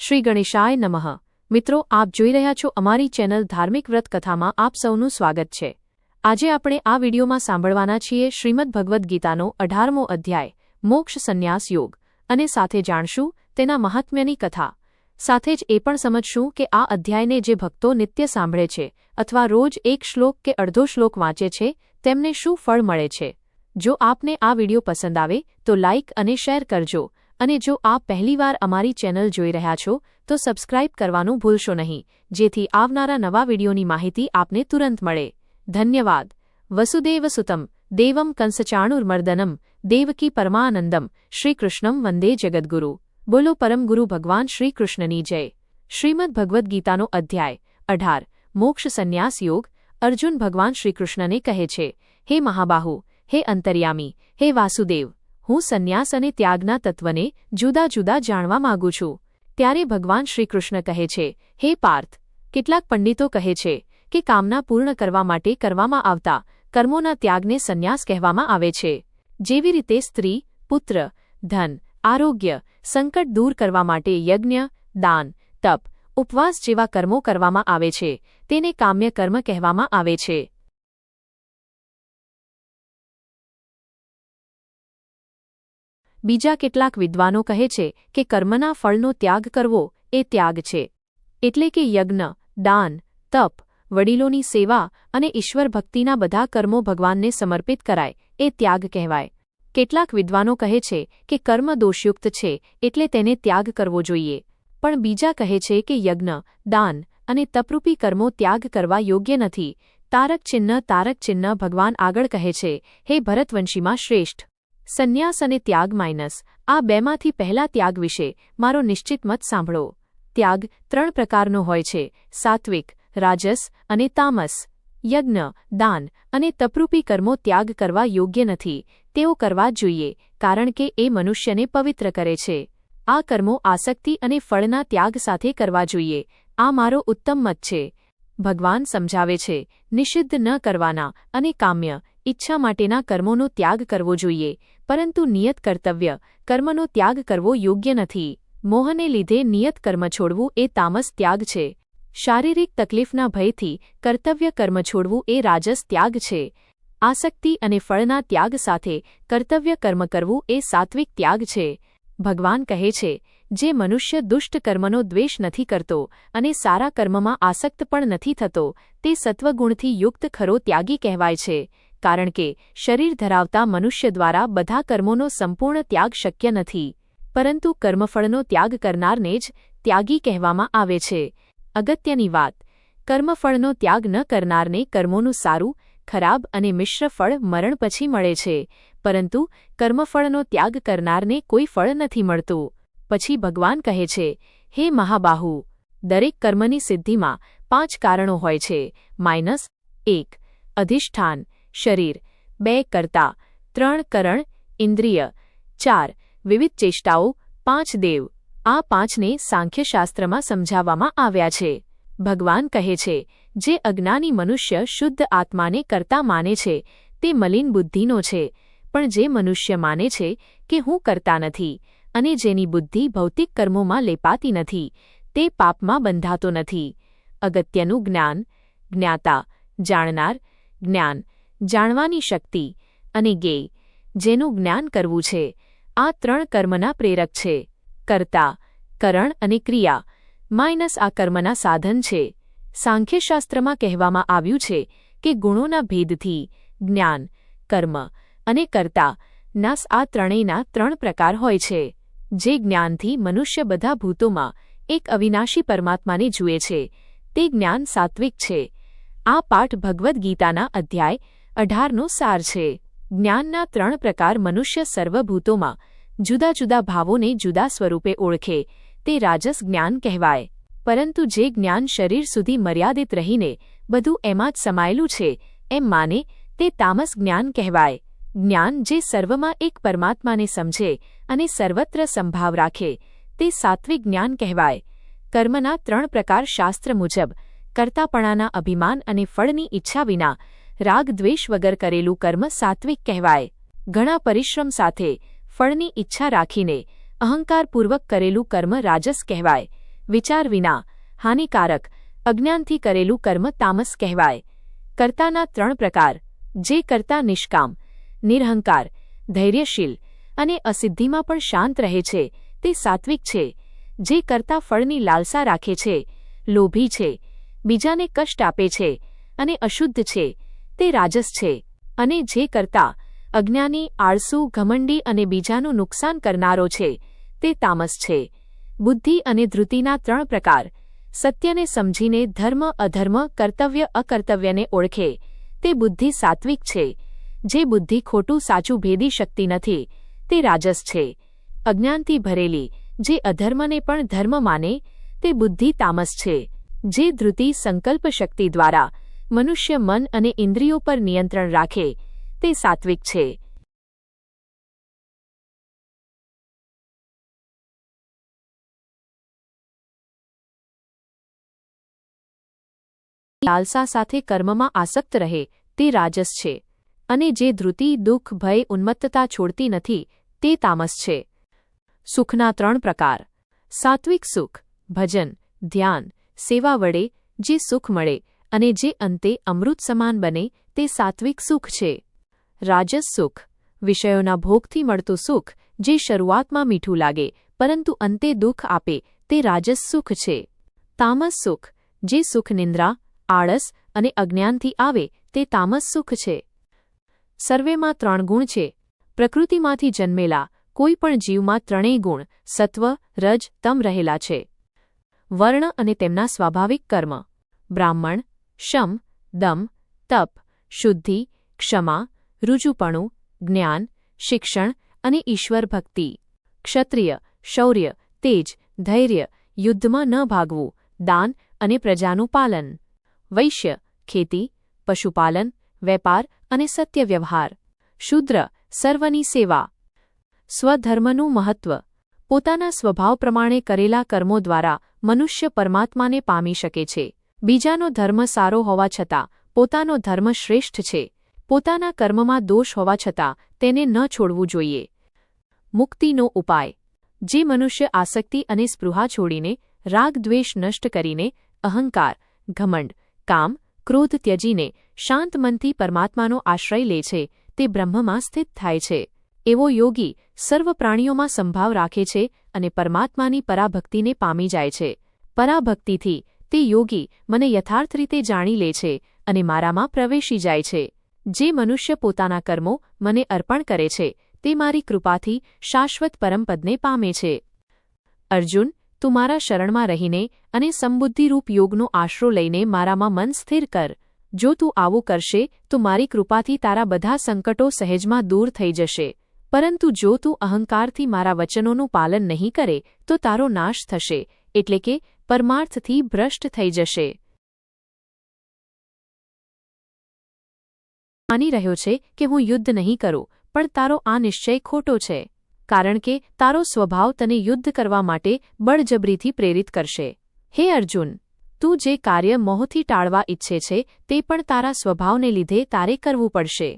શ્રી ગણેશાય નમઃ. મિત્રો, આપ જોઈ રહ્યા છો અમારી ચેનલ ધાર્મિક વ્રત કથામાં આપ સૌનું સ્વાગત છે. આજે આપણે આ વિડીયોમાં સાંભળવાના છીએ શ્રીમદ ભગવદ્ ગીતાનો અઢારમો અધ્યાય, મોક્ષ સંન્યાસ યોગ. અને સાથે જાણશું તેના મહાત્મ્યની કથા. સાથે જ એ પણ સમજશું કે આ અધ્યાયને જે ભક્તો નિત્ય સાંભળે છે અથવા રોજ એક શ્લોક કે અડધો શ્લોક વાંચે છે, તેમને શું ફળ મળે છે? જો આપને આ વીડિયો પસંદ આવે, તો લાઇક અને શેર કરજો. અને જો આપ પહેલીવાર અમારી ચેનલ જોઈ રહ્યા છો, તો સબસ્ક્રાઇબ કરવાનું ભૂલશો નહીં. જેથી આવનારા નવા વિડીયોની માહિતી આપને તુરંત મળે. ધન્યવાદ. વસુદેવ સુતમ. દેવમ કંસચાણુર્મર્દનમ. દેવકી પરમાનંદમ. શ્રીકૃષ્ણમ વંદે જગદગુરુ. બોલો પરમગુરુ ભગવાન શ્રીકૃષ્ણની જય. શ્રીમદ ભગવદ્ ગીતાનો અધ્યાય. અઢાર. મોક્ષ સંન્યાસ યોગ. અર્જુન ભગવાન શ્રીકૃષ્ણને કહે છે, હે મહાબાહુ. હે અંતર્યામી. હે વાસુદેવ. હું સંન્યાસ અને ત્યાગના તત્વને જુદા જુદા જાણવા માગું છું. ત્યારે ભગવાન શ્રીકૃષ્ણ કહે છે, હે પાર્થ, કેટલાક પંડિતો કહે છે કે કામના પૂર્ણ કરવા માટે કરવામાં આવતા કર્મોના ત્યાગને સંન્યાસ કહેવામાં આવે છે. જેવી રીતે સ્ત્રી, પુત્ર, ધન, આરોગ્ય, સંકટ દૂર કરવા માટે યજ્ઞ, દાન, તપ, ઉપવાસ જેવા કર્મો કરવામાં આવે છે. તેને કામ્ય કર્મ કહેવામાં આવે છે. બીજા કેટલાક વિદ્વાનો કહે છે કે કર્મના ફળનો ત્યાગ કરવો એ ત્યાગ છે. એટલે કે યજ્ઞ, દાન, તપ, વડીલોની સેવા અને ઈશ્વર ભક્તિના બધા કર્મો ભગવાનને સમર્પિત કરાય એ ત્યાગ કહેવાય. કેટલાક વિદ્વાનો કહે છે કે કર્મ દોષયુક્ત છે એટલે તેને ત્યાગ કરવો જોઈએ. પણ બીજા કહે છે કે યજ્ઞ, દાન અને તપરૂપી કર્મો ત્યાગ કરવા યોગ્ય નથી. તારક ચિહ્ન તારક ચિહ્ન ભગવાન આગળ કહે છે, હે ભરતવંશીમાં શ્રેષ્ઠ. સંન્યાસ અને ત્યાગ માઇનસ. આ બેમાંથી પહેલા ત્યાગ વિશે મારો નિશ્ચિત મત સાંભળો. ત્યાગ ત્રણ પ્રકારનો હોય છે. સાત્વિક, રાજસ અને તામસ. યજ્ઞ, દાન અને તપરૂપી કર્મો ત્યાગ કરવા યોગ્ય નથી. તેઓ કરવા જોઈએ, કારણ કે એ મનુષ્યને પવિત્ર કરે છે. આ કર્મો આસક્તિ અને ફળના ત્યાગ સાથે કરવા જોઈએ. આ મારો ઉત્તમ મત છે. ભગવાન સમજાવે છે, નિષિદ્ધ ન કરવાના અને કામ્ય ઈચ્છા માટેના કર્મોનો ત્યાગ કરવો જોઈએ, પરંતુ નિયત કર્તવ્ય, કર્મનો ત્યાગ કરવો યોગ્ય નથી. મોહને લીધે નિયત કર્મ છોડવું એ તામસ ત્યાગ છે. શારીરિક તકલીફના ભયથી કર્તવ્ય કર્મ છોડવું એ રાજસ ત્યાગ છે. આસક્તિ અને ફળના ત્યાગ સાથે કર્તવ્ય કર્મ કરવું એ સાત્વિક ત્યાગ છે. ભગવાન કહે છે, જે મનુષ્ય દુષ્ટ કર્મનો દ્વેષ નથી કરતો અને સારા કર્મમાં આસક્ત પણ નથી થતો, તે સત્વગુણથી યુક્ત ખરો ત્યાગી કહેવાય છે. કારણ કે શરીર ધરાવતા મનુષ્ય દ્વારા બધા કર્મોનો સંપૂર્ણ ત્યાગ શક્ય નથી. પરંતુ કર્મફળનો ત્યાગ કરનારને જ ત્યાગી કહેવામાં આવે છે. અગત્યની વાત, કર્મફળનો ત્યાગ ન કરનારને કર્મોનું સારું, ખરાબ અને મિશ્ર ફળ મરણ પછી મળે છે. પરંતુ કર્મફળનો ત્યાગ કરનારને કોઈ ફળ નથી મળતું. પછી ભગવાન કહે છે, હે મહાબાહુ, દરેક કર્મની સિદ્ધિમાં પાંચ કારણો હોય છે. માઇનસ એક, અધિષ્ઠાન. શરીર, બે કરતા ત્રણ કરણ ઇન્દ્રિય, ચાર વિવિધ ચેષ્ટાઓ, પાંચ દેવ. આ પાંચને સાંખ્યશાસ્ત્રમાં સમજાવવામાં આવ્યા છે. ભગવાન કહે છે, જે અજ્ઞાની મનુષ્ય શુદ્ધ આત્માને કરતા માને છે, તે મલિન બુદ્ધિનો છે, પણ જે મનુષ્ય માને છે કે હું કરતા નથી અને જેની બુદ્ધિ ભૌતિક કર્મોમાં લેપાતી નથી, તે પાપમાં બંધાતો નથી. અગત્યનું જ્ઞાન, જ્ઞાતા, જાણનાર, જ્ઞાન જાણવાની શક્તિ અને ગેય, જેનું જ્ઞાન કરવું છે, આ ત્રણ કર્મના પ્રેરક છે. કર્તા, કરણ અને ક્રિયા, માઇનસ આ કર્મના સાધન છે. સાંખ્યશાસ્ત્રમાં કહેવામાં આવ્યું છે કે ગુણોના ભેદથી જ્ઞાન, કર્મ અને કર્તા નાસ આ ત્રણેયના ત્રણ પ્રકાર હોય છે, જે જ્ઞાનથી મનુષ્ય બધા ભૂતોમાં એક અવિનાશી પરમાત્માને જુએ છે. તે જ્ઞાન સાત્વિક છે. આ પાઠ ભગવદ્ ગીતાના અધ્યાય અઢારનો સાર છે. જ્ઞાનના ત્રણ પ્રકાર મનુષ્ય સર્વભૂતોમાં, જુદા જુદા ભાવોને જુદા સ્વરૂપે ઓળખે, તે રાજસ જ્ઞાન કહેવાય. પરંતુ જે જ્ઞાન શરીર સુધી મર્યાદિત રહીને બધું એમાં જ સમાયેલું છે, એમ માને, તે તામસ જ્ઞાન કહેવાય. જ્ઞાન જે સર્વમાં એક પરમાત્માને સમજે અને સર્વત્ર સંભાવ રાખે, તે સાત્વિક જ્ઞાન કહેવાય. કર્મના ત્રણ પ્રકાર શાસ્ત્ર મુજબ, કર્તાપણાના અભિમાન અને ફળની ઈચ્છા વિના રાગ દ્વેષ વગર કરેલું કર્મ સાત્વિક કહેવાય. ઘણા પરિશ્રમ સાથે, ફળની ઈચ્છા રાખીને, અહંકારપૂર્વક કરેલું કર્મ રાજસ કહેવાય. વિચાર વિના, હાનિકારક, અજ્ઞાનથી કરેલું કર્મ તામસ કહેવાય. કર્તાના ત્રણ પ્રકાર, જે કરતા નિષ્કામ, નિરહંકાર, ધૈર્યશીલ અને અસિદ્ધિમાં પણ શાંત રહે છે, તે સાત્વિક છે. જે કરતા ફળની લાલસા રાખે છે, લોભી છે, બીજાને કષ્ટ આપે છે અને અશુદ્ધ છે. તે રાજસ છે અને જે કરતા અજ્ઞાની, આળસુ, ઘમંડી અને બીજાનું નુકસાન કરનારો છે, તે તામસ છે. બુદ્ધિ અને ધૃતિના ત્રણ પ્રકાર. સત્યને સમજીને ધર્મ, અધર્મ, કર્તવ્ય, અકર્તવ્યને ઓળખે. તે બુદ્ધિ સાત્વિક છે. જે બુદ્ધિ ખોટું, સાચું ભેદી શકતી નથી. તે રાજસ છે. અજ્ઞાનથી ભરેલી. જે અધર્મને પણ ધર્મ માને, તે બુદ્ધિ તામસ છે. જે ધૃતિ સંકલ્પ શક્તિ દ્વારા મનુષ્ય મન અને ઇન્દ્રિયો પર નિયંત્રણ રાખે, તે સાત્વિક છે. લાલસા સાથે કર્મમાં આસક્ત રહે, તે રાજસ છે. અને જે ધૃતિ દુઃખ, ભય, ઉન્મત્તતા છોડતી નથી, તે તામસ છે. સુખના ત્રણ પ્રકાર. સાત્વિક સુખ, ભજન, ધ્યાન, સેવા વડે જે સુખ મળે અને જે અંતે અમૃત સમાન બને તે સાત્વિક સુખ છે. રાજસ સુખ. વિષયોના ભોગથી મળતું સુખ, જે શરૂઆતમાં મીઠું લાગે, પરંતુ અંતે દુઃખ આપે, તે રાજસ સુખ છે. તામસ સુખ. જે સુખ નિંદ્રા, આળસ અને અજ્ઞાનથી આવે, તે તામસ સુખ છે. સર્વેમાં ત્રણ ગુણ છે. પ્રકૃતિમાંથી જન્મેલા, કોઈ પણ જીવમાં ત્રણેય ગુણ, સત્વ, રજ, તમ રહેલા છે. વર્ણ અને તેમના સ્વાભાવિક કર્મ. બ્રાહ્મણ શમ દમ તપ શુદ્ધિ ક્ષમા રુજુપણું જ્ઞાન શિક્ષણ અને ઈશ્વર ભક્તિ ક્ષત્રિય શૌર્ય તેજ ધૈર્ય યુદ્ધમાં ન ભાગવું દાન અને પ્રજાનું પાલન વૈશ્ય ખેતી પશુપાલન વેપાર અને સત્ય વ્યવહાર શૂદ્ર સર્વની સેવા સ્વધર્મનું મહત્વ પોતાના સ્વભાવ પ્રમાણે કરેલા કર્મો દ્વારા મનુષ્ય પરમાત્માને પામી શકે છે બીજાનો ધર્મ સારો હોવા છતાં પોતાનો ધર્મ શ્રેષ્ઠ છે. પોતાના કર્મમાં દોષ હોવા છતાં તેને ન છોડવું જોઈએ. મુક્તિનો ઉપાય. જે મનુષ્ય આસક્તિ અને સ્પૃહા છોડીને, રાગ, દ્વેષ નષ્ટ કરીને, અહંકાર, ઘમંડ, કામ, ક્રોધ ત્યજીને, શાંત મનથી પરમાત્માનો આશ્રય લે છે, તે બ્રહ્મમાં સ્થિત થાય છે. એવો યોગી સર્વ પ્રાણીઓમાં સંભાવ રાખે છે અને પરમાત્માની પરાભક્તિને પામી જાય છે. પરાભક્તિથી તે યોગી મને યથાર્થ રીતે જાણી લે છે અને મારામાં પ્રવેશી જાય છે. જે મનુષ્ય પોતાના કર્મો મને અર્પણ કરે છે, તે મારી કૃપાથી શાશ્વત પરમપદને પામે છે. અર્જુન, તું મારા શરણમાં રહીને અને સંબુદ્ધિરૂપ યોગનો આશરો લઈને મારામાં મન સ્થિર કર. જો તું આવું કરશે, તો મારી કૃપાથી તારા બધા સંકટો સહેજમાં દૂર થઈ જશે. પરંતુ જો તું અહંકારથી મારા વચનોનું પાલન નહીં કરે, તો તારો નાશ થશે. એટલે કે પરમાર્થથી ભ્રષ્ટ થઈ જશે. માની રહ્યો છે કે હું યુદ્ધ નહીં કરું, પણ તારો આ નિશ્ચય ખોટો છે, કારણ કે તારો સ્વભાવ તને યુદ્ધ કરવા માટે બળજબરીથી પ્રેરિત કરશે. હે અર્જુન, તું જે કાર્ય મોહથી ટાળવા ઈચ્છે છે, તે પણ તારા સ્વભાવને લીધે તારે કરવું પડશે.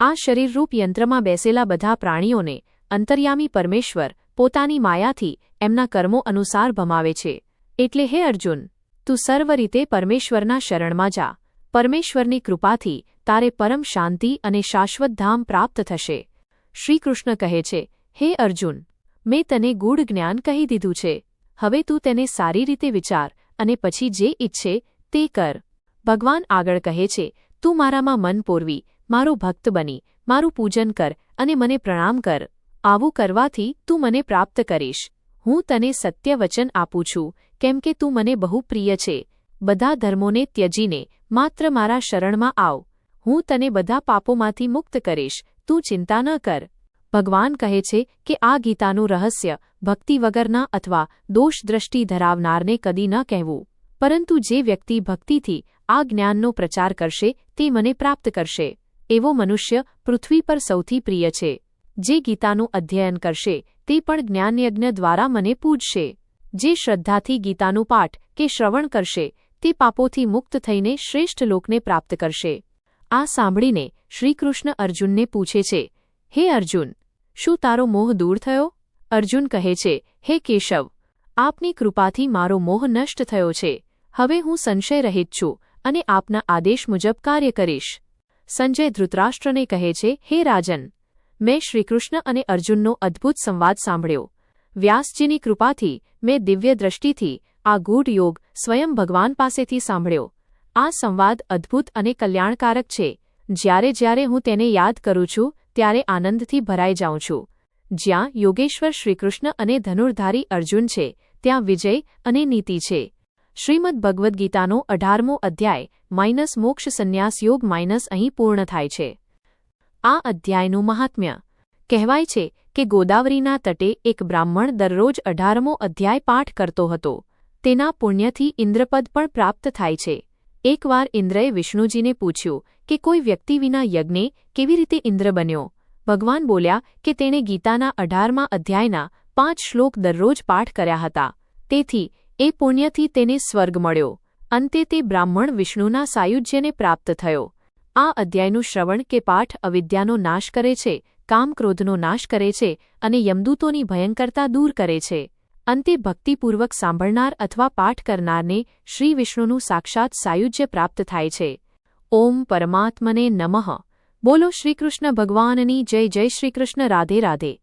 આ શરીરરૂપ યંત્રમાં બેસેલા બધા પ્રાણીઓને અંતર્યામી પરમેશ્વર પોતાની માયાથી એમના કર્મો અનુસાર ભમાવે છે. એટલે હે અર્જુન, તું સર્વ રીતે પરમેશ્વરના શરણમાં જા. પરમેશ્વરની કૃપાથી તારે પરમ શાંતિ અને શાશ્વત ધામ પ્રાપ્ત થશે. શ્રીકૃષ્ણ કહે છે, હે અર્જુન, મેં તને ગૂઢ જ્ઞાન કહી દીધું છે. હવે તું તેને સારી રીતે વિચાર અને પછી જે ઈચ્છે તે કર. ભગવાન આગળ કહે છે, તું મારામાં મન પોરવી, મારો ભક્ત બની, મારું પૂજન કર અને મને પ્રણામ કર. આવું કરવાથી તું મને પ્રાપ્ત કરીશ. હું તને સત્ય વચન આપું છું, કેમ કે તું મને બહુ પ્રિય છે. બધા ધર્મોને ત્યજીને, માત્ર મારા શરણમાં આવ. હું તને બધા પાપોમાંથી મુક્ત કરીશ, તું ચિંતા ન કર. ભગવાન કહે છે કે આ ગીતાનું રહસ્ય, ભક્તિ વગરના અથવા દોષદ્રષ્ટિ ધરાવનારને કદી ન કહેવું. પરંતુ જે વ્યક્તિ ભક્તિથી આ જ્ઞાનનો પ્રચાર કરશે, તે મને પ્રાપ્ત કરશે. એવો મનુષ્ય પૃથ્વી પર સૌથી પ્રિય છે. જે ગીતાનું અધ્યયન કરશે, તે પણ જ્ઞાનયજ્ઞ દ્વારા મને પૂજશે. જે શ્રદ્ધાથી ગીતાનું પાઠ કે શ્રવણ કરશે, તે પાપોથી મુક્ત થઈને શ્રેષ્ઠ લોકને પ્રાપ્ત કરશે. આ સાંભળીને શ્રીકૃષ્ણ અર્જુનને પૂછે છે, હે અર્જુન, શું તારો મોહ દૂર થયો? અર્જુન કહે છે, હે કેશવ, આપની કૃપાથી મારો મોહ નષ્ટ થયો છે. હવે હું સંશય રહિત છું અને આપના આદેશ મુજબ કાર્ય કરીશ. સંજય ધૃતરાષ્ટ્રને કહે છે, હે રાજન મેં શ્રીકૃષ્ણ અને અર્જુનનો અદ્ભુત સંવાદ સાંભળ્યો. વ્યાસજીની કૃપાથી મેં દિવ્ય દ્રષ્ટિથી આ ગૂઢ યોગ સ્વયં ભગવાન પાસેથી સાંભળ્યો. આ સંવાદ અદ્ભુત અને કલ્યાણકારક છે. જ્યારે જ્યારે હું તેને યાદ કરું છું, ત્યારે આનંદથી ભરાઈ જાઉં છું. જ્યાં યોગેશ્વર શ્રીકૃષ્ણ અને ધનુર્ધારી અર્જુન છે, ત્યાં વિજય અને નીતિ છે. શ્રીમદ ભગવદ્ ગીતાનો અઢારમો અધ્યાય, માઇનસ મોક્ષ સંન્યાસ યોગ માઇનસ અહીં પૂર્ણ થાય છે. આ અધ્યાયનું મહાત્મ્ય. કહેવાય છે કે ગોદાવરીના તટે એક બ્રાહ્મણ દરરોજ અઢારમો અધ્યાય પાઠ કરતો હતો. તેના પુણ્યથી ઇન્દ્રપદ પણ પ્રાપ્ત થાય છે. એકવાર ઇન્દ્રએ વિષ્ણુજીને પૂછ્યું કે કોઈ વ્યક્તિ વિના યજ્ઞે કેવી રીતે ઇન્દ્ર બન્યો? ભગવાન બોલ્યા કે તેણે ગીતાના અઢારમા અધ્યાયના પાંચ શ્લોક દરરોજ પાઠ કર્યા હતા. તેથી, એ પુણ્યથી તેને સ્વર્ગ મળ્યો. અંતે તે બ્રાહ્મણ વિષ્ણુના સાયુજ્યને પ્રાપ્ત થયો. આ અધ્યાયનું શ્રવણ કે પાઠ અવિદ્યાનો નાશ કરે છે, કામક્રોધનો નાશ કરે છે અને યમદૂતોની ભયંકરતા દૂર કરે છે. અંતે ભક્તિપૂર્વક સાંભળનાર અથવા પાઠ કરનારને શ્રી વિષ્ણુનું સાક્ષાત સાયુજ્ય પ્રાપ્ત થાય છે. ઓમ પરમાત્મને નમઃ. બોલો શ્રીકૃષ્ણ ભગવાનની જય જય શ્રીકૃષ્ણ રાધે રાધે.